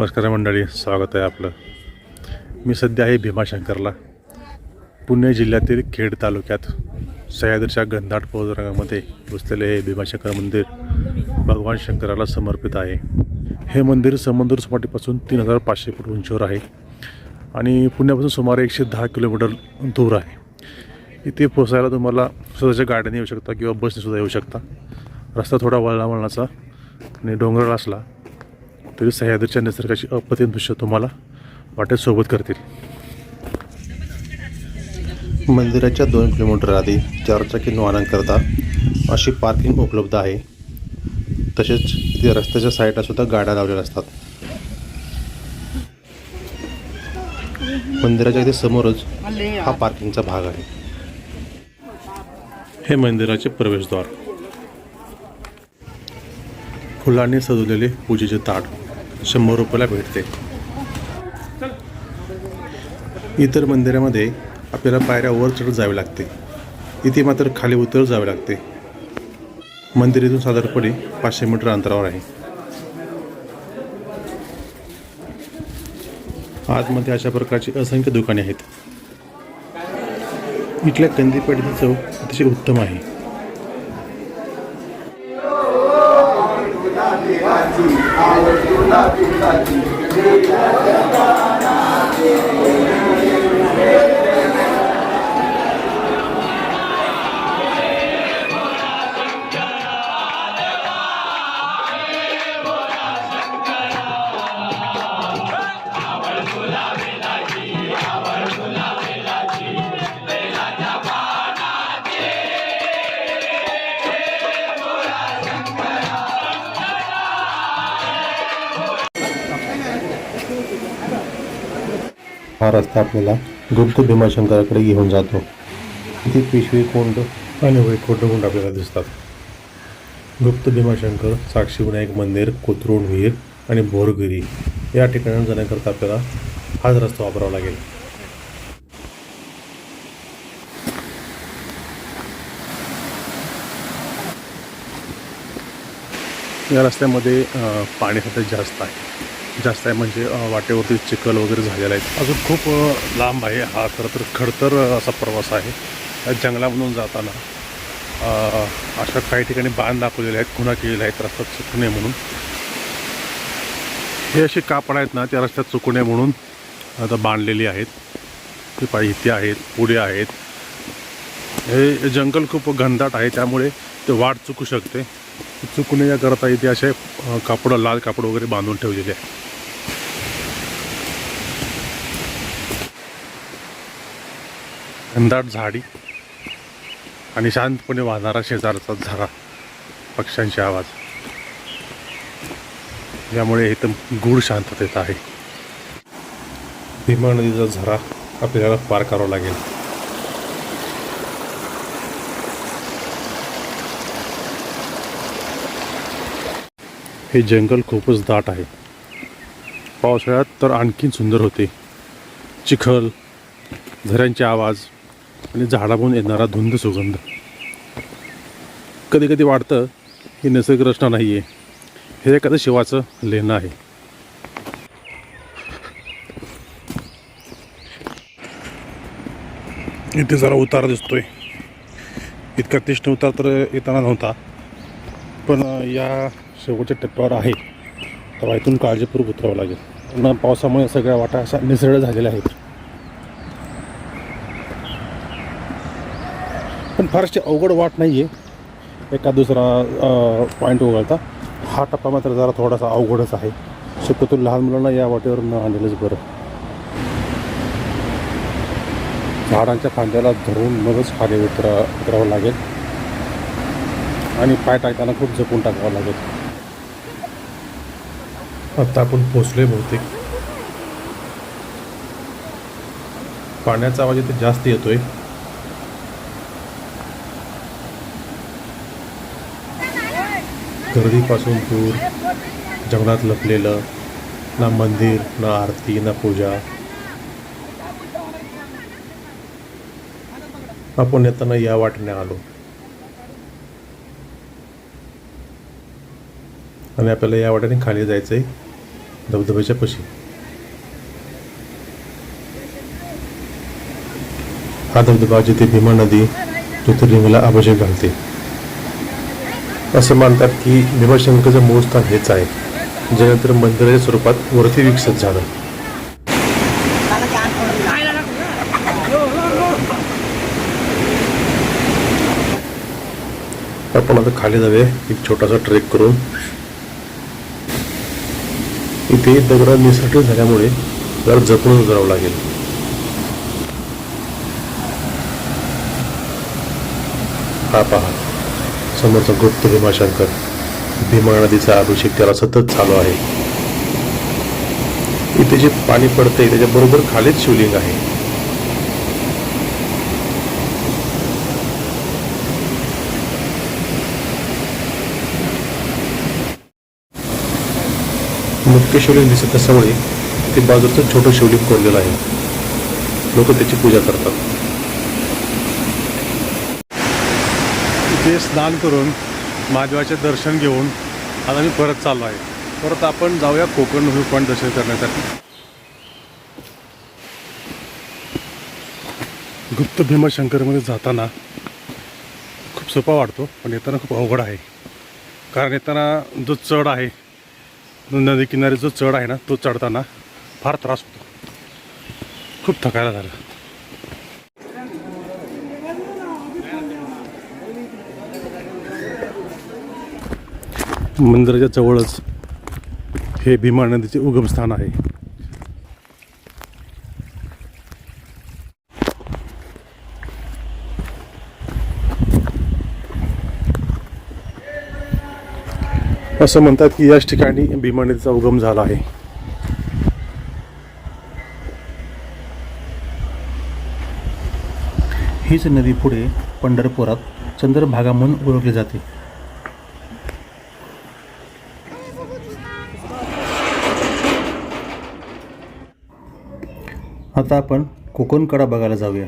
नमस्कार मंडळी स्वागत आहे आपलं. मी सध्या आहे भीमाशंकरला पुणे जिल्ह्यातील खेड तालुक्यात सह्याद्रीच्या गंधाट पर्वतरांगामध्ये बसलेले हे भीमाशंकर मंदिर भगवान शंकराला समर्पित आहे. हे मंदिर समुद्र सपाटीपासून तीन हजार पाचशे फूट उंचीवर आहे आणि पुण्यापासून सुमारे एकशे दहा किलोमीटर दूर आहे. इथे पोचायला तुम्हाला स्वतःच्या गाड्याने येऊ शकता किंवा बसने सुद्धा येऊ शकता. रस्ता थोडा वळणावळणाचा आणि डोंगराळ असला तरी सह्याद्रीच्या निसर्गाची अप्रतिम दृश्य तुम्हाला वाटेत सोबत करतील. मंदिराच्या दोन किलोमीटर आधी चारचाकी वाहनांकरता अशी पार्किंग उपलब्ध आहे. तसेच इथे रस्त्याच्या साईडला सुद्धा गाड्या लावलेल्या असतात. मंदिराच्या इथे समोरच हा पार्किंगचा भाग आहे. हे मंदिराचे प्रवेशद्वार. फुलांनी सजवलेले पूजेचे ताट. शंभर रुपयाला भेटते. इतर मंदिरामध्ये आपल्याला पायऱ्या वर चढत जावे लागते. इथे मात्र खाली उतर जावे लागते. मंदिर इथून साधारणपणे पाचशे मीटर अंतरावर आहे. आतमध्ये अशा प्रकारची असंख्य दुकाने आहेत. इथल्या कंदीपेठची चव अतिशय उत्तम आहे. हा रस्ता आपल्याला गुप्त भीमाशंकराकडे घेऊन जातो. ती पिशवी कोंड आणि वैकुंठ कोंड आपल्याला दिसतात. गुप्त भीमाशंकर साक्षी विनायक मंदिर कोथरूड विहीर आणि बोरगिरी या ठिकाणी जाण्याकरता आपल्याला हाच रस्ता वापरावा लागेल. या रस्त्यामध्ये पाणी सध्या जास्त आहे. जास्त आहे म्हणजे वाटेवरती चिखल वगैरे झालेला आहे. अजून खूप लांब आहे हा खरं तर खडतर असा प्रवास आहे. जंगलामधून जाताना अशा काही ठिकाणी बांध दाखवलेले आहेत खुणा केलेल्या आहेत रस्त्यात चुकू नये म्हणून. हे असे कापड आहेत ना त्या रस्त्यात चुकू नये म्हणून आता बांधलेली आहेत. ते पाहिजे इथे आहेत पुढे आहेत. हे जंगल खूप घनदाट आहे त्यामुळे ते वाट चुकू शकते. चुकू नये याकरता इथे असे कापड लाल कापड वगैरे बांधून ठेवलेले आहे घनदाट झाडी आणि शांतपणे वाहणारा शेजारचा झरा पक्ष्यांचे आवाज. यामुळे इथं गूढ शांततेत आहे. भीमा नदीचा झरा आपल्याला पार करावा लागेल. हे जंगल खूपच दाट आहे. पावसाळ्यात तर आणखीन सुंदर होते. चिखल झऱ्यांचे आवाज आणि झाडामधून येणारा धुंद सुगंध. कधी कधी वाटतं ही नैसर्गिक रचना नाही आहे हे एखादं शिवाचं लेणं आहे. इथे जरा उतार दिसतोय. इतका तीक्ष्ण उतार तर येताना नव्हता. पण या शेवटच्या टप्प्यावर आहे. तर इथून काळजीपूर्वक उतरावं लागेल. पुन्हा पावसामुळे सगळ्या वाटा अशा निसरळ झालेल्या आहेत. पण फारशी अवघड वाट नाही आहे एका दुसरा पॉईंट वगळता. हा टप्पा मात्र जरा थोडासा अवघडच आहे. शक्यतो लहान मुलांना या वाटेवर न आणलेलंच बरं. झाडांच्या फांद्याला धरून मगच खाली उतरा उतरावं लागेल. आणि पाय टाकताना खूप जपून टाकावं लागेल. आता आपण पोचलोय बहुतेक. पाण्याचा आवाज इथे जास्त येतोय. गर्दीपासून दूर जंगलात लपलेलं ना मंदिर ना आरती ना पूजा. आपण येताना या वाटणे आलो. आणि आपल्याला या वाट्याने खाली जायचं आहे धबधब्याच्या पशी. हा धबधबा जिथे भीमा नदी ज्योतिर्लिंगला अभिषेक घालते. असं मानतात की भीमाशंकरचं मूळ स्थान हेच आहे ज्यानंतर मंदिराच्या स्वरूपात वरती विकसित झालं. आपण आता खाली जाऊया एक छोटासा ट्रेक करून. इथे दगड निसर्ग झाल्यामुळे जरा जपून उतरावं लागेल. हा पहा. समोरचा गुप्त भीमाशंकर. भीमा नदीचा अभिषेक त्याला सतत चालू आहे. इथे जे पाणी पडतंय त्याच्या बरोबर खालीच शिवलिंग आहे. मुख्य शिवलिंग दिसत असल्यामुळे ते बाजूचं छोटं शिवलिंग कोरलेलं आहे. लोक त्याची पूजा करतात. ते स्नान करून महादेवाचे दर्शन घेऊन आता मी परत चाललो आहे. परत आपण जाऊया कोकण व्ह्यू पॉईंट दर्शन करण्यासाठी. गुप्त भीमाशंकरमध्ये जाताना खूप सोपा वाटतो पण येताना खूप अवघड आहे. कारण येताना जो चढ आहे नदी किनारी जो चढ आहे ना तो चढताना फार त्रास होतो. खूप थकायला झाला. मंदिराच्या जवळच हे भीमा नदीचे उगमस्थान आहे. असं म्हणतात की याच ठिकाणी भीमा नदीचा उगम झाला आहे. हीच नदी पुढे पंढरपुरात चंद्रभागा म्हणून ओळखली जाते. आता आपण कोकण कडा बघायला जाऊया.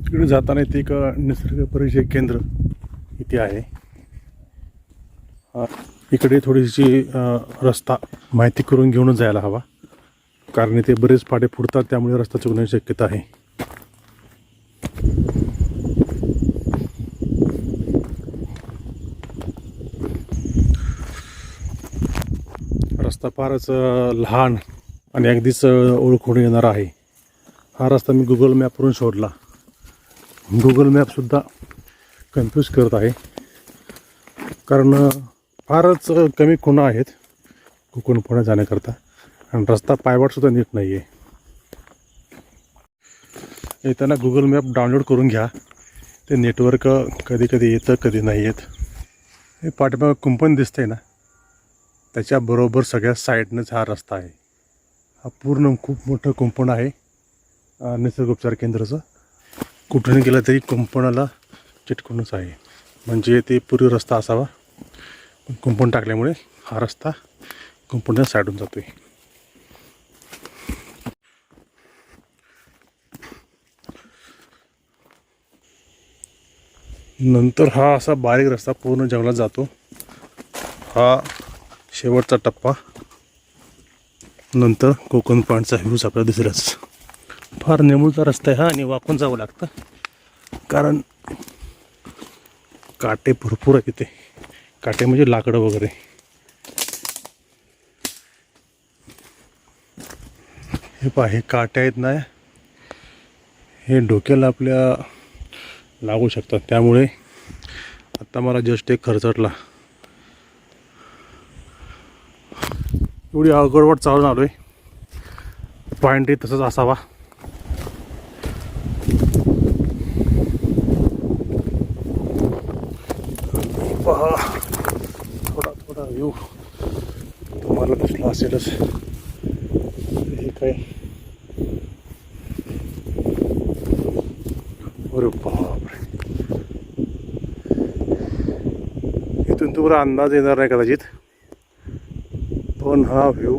इकडे जाताना इथे एक निसर्ग परिचय केंद्र इथे आहे. इकडे थोडीशी रस्ता माहिती करून घेऊनच जायला हवा. कारण इथे बरेच पाटे फुटतात त्यामुळे रस्ता चुकण्याची शक्यता आहे. रस्ता फारच लहान आणि अगदीच ओळखून येणार आहे. हा रस्ता मी गुगल मॅपवरून शोधला. गुगल मॅपसुद्धा कन्फ्यूज करत आहे. कारण फारच कमी खुणा आहेत. कोकण पुणे जाण्याकरता. आणि रस्ता पायवाटसुद्धा नीट नाही आहे येताना गुगल मॅप डाउनलोड करून घ्या. ते नेटवर्क कधी कधी येतं कधी नाही येत. हे पाठीमाग कुंपण दिसतंय ना. त्याच्याबरोबर सगळ्या साईडनंच हा रस्ता आहे. हा पूर्ण खूप मोठं कुंपण आहे. निसर्गोपचार केंद्राचं. कुठून गेलं तरी कुंपणाला चिटकूनच आहे. म्हणजे ते पूर्वी रस्ता असावा. कुंपण टाकल्यामुळे हा रस्ता कुंपणच्या साईडून जातो आहे नंतर हा असा बारीक रस्ता पूर्ण जंगलात जातो. हा शेवटचा टप्पा. नंतर कोकण पॉईंटचा व्ह्यूज आपल्याला दिसेलच. फार नेमूळचा रस्ता आहे हा आणि वाकून जावं लागतं. कारण काटे भरपूर आहेत इथे. काटे म्हणजे लाकडं वगैरे. हे पहा हे काटे आहेत ना हे डोक्याला आपल्या लागू शकतात. त्यामुळे आत्ता मला जस्ट एक खर्चटला एवढी अवघडवाट चालून आलो आहे पॉईंटही तसंच असावा. पहा. थोडा थोडा व्ह्यू तुम्हाला दिसला असेलच. हे काय? अरे बापरे. इथून तुम्हाला अंदाज येणार नाही कदाचित. पण हा व्ह्यू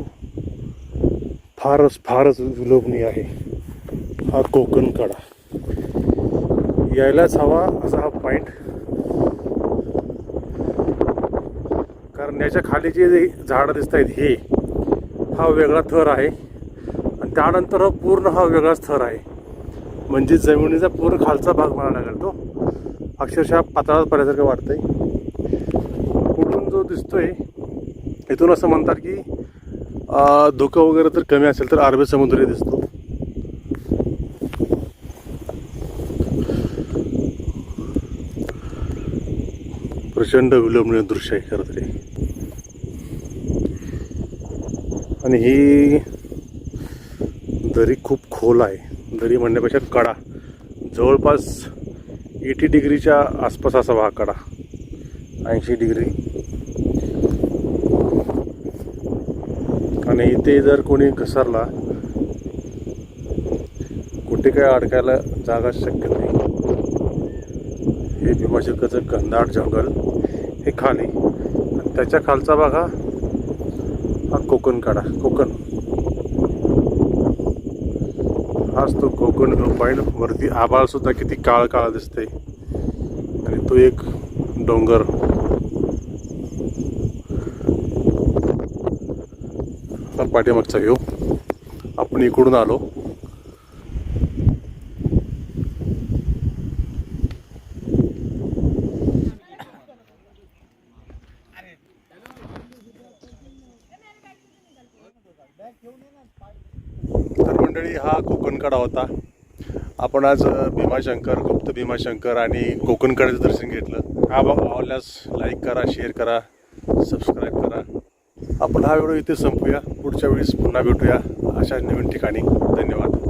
फारच फारच विलोभनीय आहे. हा कोकण कडा. यायलाच हवा असा हा पॉईंट कारण याच्या खाली जे झाडं दिसत आहेत हे हा वेगळा थर आहे. आणि त्यानंतर पूर्ण हा वेगळाच थर आहे. म्हणजे जमिनीचा पूर्ण खालचा भाग मला लागेल तो. अक्षरशः पातळात पडल्यासारखं वाटतंय. कुठून जो दिसतोय इथून असं म्हणतात की धुकं वगैरे तर कमी असेल तर अरबी समुद्र दिसतो. प्रचंड विलंबनीय दृश्य आहे खरं तरी. आणि ही दरी खूप खोल आहे. दरी म्हणण्यापेक्षा कडा. जवळपास एटी डिग्रीच्या आसपास असावा हा कडा. ऐंशी डिग्री. आणि इथे जर कोणी घसरला कुठे काय अडकायला जागा शक्य नाही. हे भीमाशंकरचं घनदाट जंगल हे खाली. आणि त्याच्या खालचा भाग हा कोकण काढा कोकण. हाच तो कोकण पॉईंट वरती आभाळ सुद्धा किती काळ काळ दिसते आणि तो एक डोंगर. हा पाठीमागचा व्ह्यू आपण इकडून आलो. तर मंडळी हा कोकणकडा होता. आपण आज भीमाशंकर गुप्त भीमाशंकर आणि कोकणकड्याचं दर्शन घेतलं. हा भाग आवडल्यास लाईक करा शेअर करा सबस्क्राईब करा. आपण हा व्हिडिओ इथे संपूया. पुढच्या वेळेस पुन्हा भेटूया. अशा नवीन ठिकाणी. धन्यवाद.